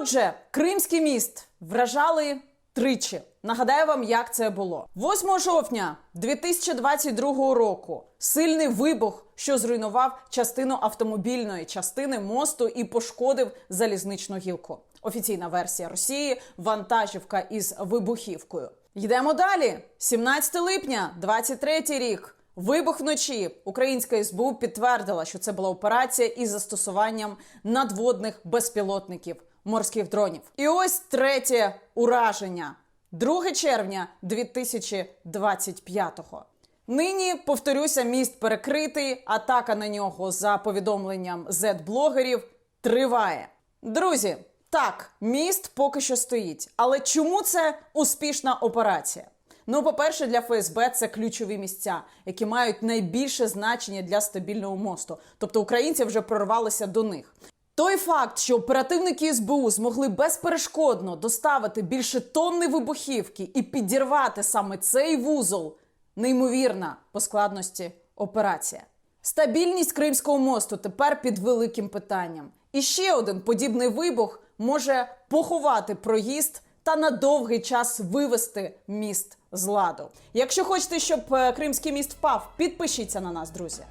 Отже, Кримський міст вражали тричі. Нагадаю вам, як це було. 8 жовтня 2022 року сильний вибух, що зруйнував частину автомобільної частини мосту і пошкодив залізничну гілку. Офіційна версія Росії вантажівка із вибухівкою. Йдемо далі. 17 липня, 23 рік. Вибух вночі. Українська СБУ підтвердила, що це була операція із застосуванням надводних безпілотників морських дронів. І ось третє ураження. 2 червня 2025-го. Нині повторюся, міст перекритий. Атака на нього за повідомленням Z-блогерів триває. Друзі, так, міст поки що стоїть. Але чому це успішна операція? Ну, по-перше, для ФСБ це ключові місця, які мають найбільше значення для стабільного мосту. Тобто українці вже прорвалися до них. Той факт, що оперативники СБУ змогли безперешкодно доставити більше тонни вибухівки і підірвати саме цей вузол, неймовірна по складності операція. Стабільність Кримського мосту тепер під великим питанням. І ще один подібний вибух може поховати проїзд та на довгий час вивести міст з ладу. Якщо хочете, щоб е, Кримський міст впав, підпишіться на нас, друзі.